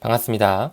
반갑습니다.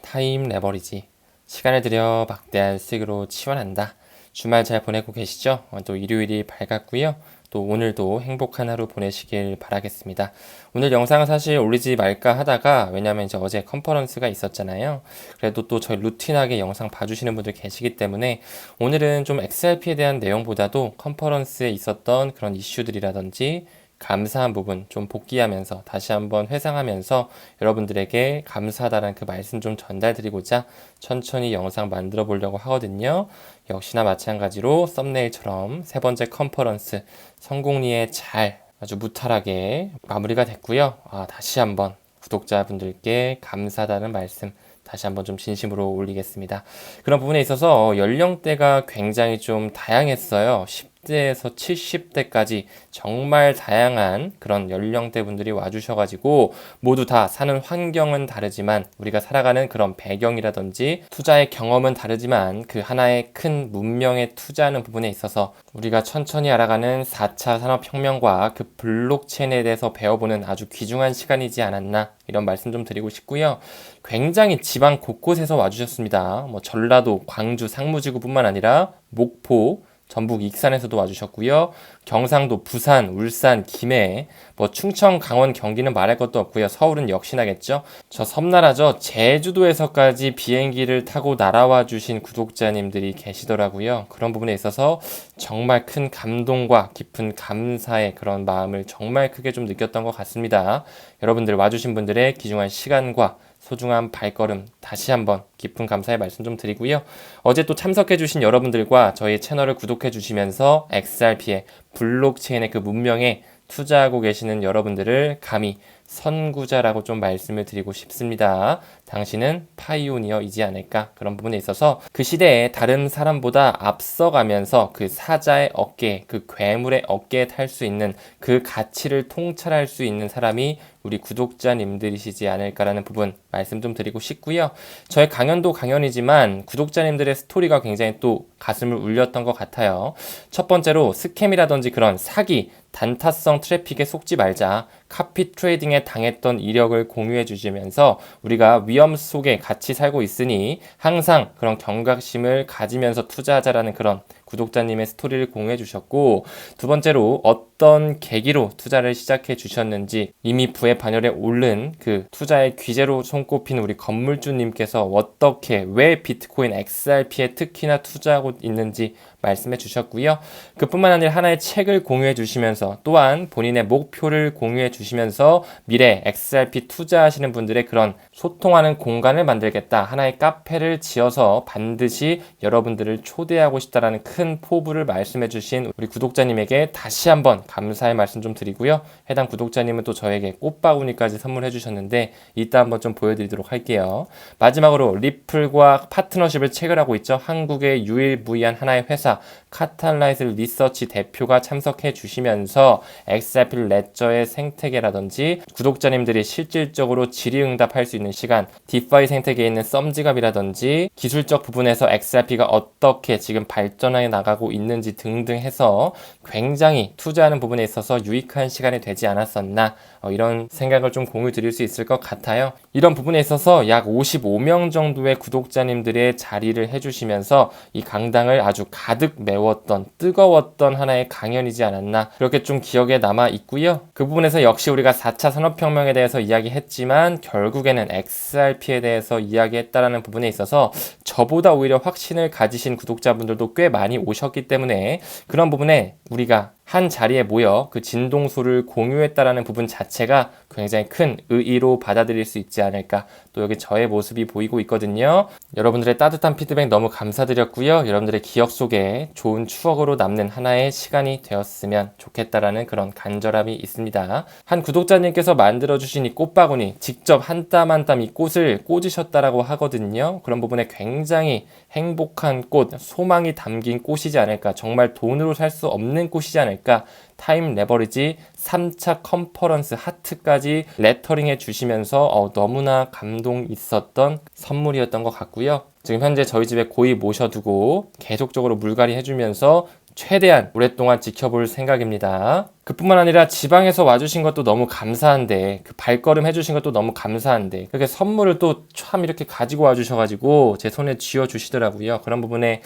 타임 레버리지. 시간을 들여 막대한 수익으로 치환한다. 주말 잘 보내고 계시죠? 어, 또 일요일이 밝았고요. 또 오늘도 행복한 하루 보내시길 바라겠습니다. 오늘 영상은 사실 올리지 말까 하다가 왜냐면 이제 어제 컨퍼런스가 있었잖아요. 그래도 또 저희 루틴하게 영상 봐주시는 분들 계시기 때문에 오늘은 좀 XRP에 대한 내용보다도 컨퍼런스에 있었던 그런 이슈들이라든지 감사한 부분 좀 복귀하면서 다시 한번 회상하면서 여러분들에게 감사하다는 그 말씀 좀 전달드리고자 천천히 영상 만들어 보려고 하거든요. 역시나 마찬가지로 썸네일처럼 세 번째 컨퍼런스 성공리에 잘 아주 무탈하게 마무리가 됐고요. 아, 다시 한번 구독자분들께 감사하다는 말씀 다시 한번 좀 진심으로 올리겠습니다. 그런 부분에 있어서 연령대가 굉장히 좀 다양했어요. 10 대에서 70대까지 정말 다양한 그런 연령대 분들이 와주셔가지고 모두 다 사는 환경은 다르지만 우리가 살아가는 그런 배경이라든지 투자의 경험은 다르지만 그 하나의 큰 문명에 투자하는 부분에 있어서 우리가 천천히 알아가는 4차 산업혁명과 그 블록체인에 대해서 배워보는 아주 귀중한 시간이지 않았나 이런 말씀 좀 드리고 싶고요. 굉장히 지방 곳곳에서 와주셨습니다. 뭐 전라도, 광주, 상무지구뿐만 아니라 목포, 전북 익산에서도 와주셨고요. 경상도, 부산, 울산, 김해, 뭐 충청, 강원, 경기는 말할 것도 없고요. 서울은 역시나겠죠. 저 섬나라죠. 제주도에서까지 비행기를 타고 날아와 주신 구독자님들이 계시더라고요. 그런 부분에 있어서 정말 큰 감동과 깊은 감사의 그런 마음을 정말 크게 좀 느꼈던 것 같습니다. 여러분들 와주신 분들의 귀중한 시간과 소중한 발걸음 다시 한번 깊은 감사의 말씀 좀 드리고요. 어제 또 참석해 주신 여러분들과 저희 채널을 구독해 주시면서 XRP의 블록체인의 그 문명에 투자하고 계시는 여러분들을 감히 선구자라고 좀 말씀을 드리고 싶습니다. 당신은 파이오니어이지 않을까 그런 부분에 있어서 그 시대에 다른 사람보다 앞서가면서 그 사자의 어깨, 그 괴물의 어깨에 탈 수 있는 그 가치를 통찰할 수 있는 사람이 우리 구독자님들이시지 않을까라는 부분 말씀 좀 드리고 싶고요. 저의 강연도 강연이지만 구독자님들의 스토리가 굉장히 또 가슴을 울렸던 것 같아요. 첫 번째로 스캠이라든지 그런 사기, 단타성 트래픽에 속지 말자. 카피 트레이딩에 당했던 이력을 공유해 주시면서 우리가 위험 속에 같이 살고 있으니 항상 그런 경각심을 가지면서 투자하자라는 그런 구독자님의 스토리를 공유해 주셨고 두 번째로 어떤 계기로 투자를 시작해 주셨는지 이미 부의 반열에 오른 그 투자의 귀재로 손꼽힌 우리 건물주님께서 어떻게 왜 비트코인 XRP에 특히나 투자하고 있는지 말씀해 주셨고요. 그뿐만 아니라 하나의 책을 공유해 주시면서 또한 본인의 목표를 공유해 주시면서 미래 XRP 투자하시는 분들의 그런 소통하는 공간을 만들겠다. 하나의 카페를 지어서 반드시 여러분들을 초대하고 싶다라는 큰 포부를 말씀해 주신 우리 구독자님에게 다시 한번 감사의 말씀 좀 드리고요. 해당 구독자님은 또 저에게 꽃바구니까지 선물해 주셨는데 이따 한번 좀 보여드리도록 할게요. 마지막으로 리플과 파트너십을 체결하고 있죠. 한국의 유일무이한 하나의 회사 카탈라이트 리서치 대표가 참석해 주시면서 엑사필 레저의 생태계라든지 구독자님들이 실질적으로 질의응답할 수 있는 시간, 디파이 생태계에 있는 썸지갑이라든지 기술적 부분에서 XRP가 어떻게 지금 발전 해 나가고 있는지 등등 해서 굉장히 투자하는 부분에 있어서 유익한 시간이 되지 않았었나 어, 이런 생각을 좀 공유 드릴 수 있을 것 같아요. 이런 부분에 있어서 약 55명 정도의 구독자님들의 자리를 해주시면서 이 강당을 아주 가득 메웠던 뜨거웠던 하나의 강연이지 않았나 그렇게 좀 기억에 남아 있고요. 그 부분에서 역시 우리가 4차 산업혁명에 대해서 이야기했지만 결국에는 XRP에 대해서 이야기했다라는 부분에 있어서 저보다 오히려 확신을 가지신 구독자분들도 꽤 많이 오셨기 때문에 그런 부분에 우리가 한 자리에 모여 그 진동수를 공유했다라는 부분 자체가 굉장히 큰 의의로 받아들일 수 있지 않을까. 또 여기 저의 모습이 보이고 있거든요. 여러분들의 따뜻한 피드백 너무 감사드렸고요. 여러분들의 기억 속에 좋은 추억으로 남는 하나의 시간이 되었으면 좋겠다라는 그런 간절함이 있습니다. 한 구독자님께서 만들어주신 이 꽃바구니 직접 한 땀 한 땀 이 꽃을 꽂으셨다라고 하거든요. 그런 부분에 굉장히 행복한 꽃, 소망이 담긴 꽃이지 않을까. 정말 돈으로 살 수 없는 꽃이지 않을 까. 타임 레버리지 3차 컨퍼런스 하트까지 레터링 해 주시면서 어, 너무나 감동 있었던 선물이었던 것 같고요. 지금 현재 저희 집에 고이 모셔두고 계속적으로 물갈이 해주면서 최대한 오랫동안 지켜볼 생각입니다. 그뿐만 아니라 지방에서 와주신 것도 너무 감사한데 그 발걸음 해주신 것도 너무 감사한데 그렇게 선물을 또 참 이렇게 가지고 와주셔가지고 제 손에 쥐어 주시더라고요. 그런 부분에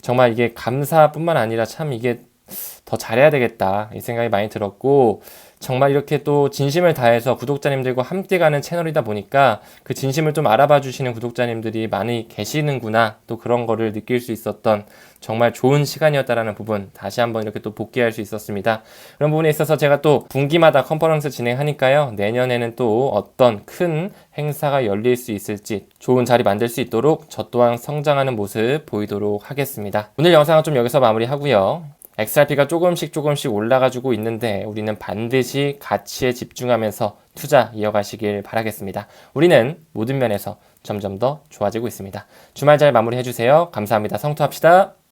정말 이게 감사뿐만 아니라 참 이게 더 잘해야 되겠다 이 생각이 많이 들었고 정말 이렇게 또 진심을 다해서 구독자님들과 함께 가는 채널이다 보니까 그 진심을 좀 알아봐 주시는 구독자님들이 많이 계시는구나 또 그런 거를 느낄 수 있었던 정말 좋은 시간이었다라는 부분 다시 한번 이렇게 또 복귀할 수 있었습니다. 그런 부분에 있어서 제가 또 분기마다 컨퍼런스 진행하니까요. 내년에는 또 어떤 큰 행사가 열릴 수 있을지 좋은 자리 만들 수 있도록 저 또한 성장하는 모습 보이도록 하겠습니다. 오늘 영상은 좀 여기서 마무리하고요. XRP가 조금씩 조금씩 올라가지고 있는데 우리는 반드시 가치에 집중하면서 투자 이어가시길 바라겠습니다. 우리는 모든 면에서 점점 더 좋아지고 있습니다. 주말 잘 마무리해주세요. 감사합니다. 성투합시다.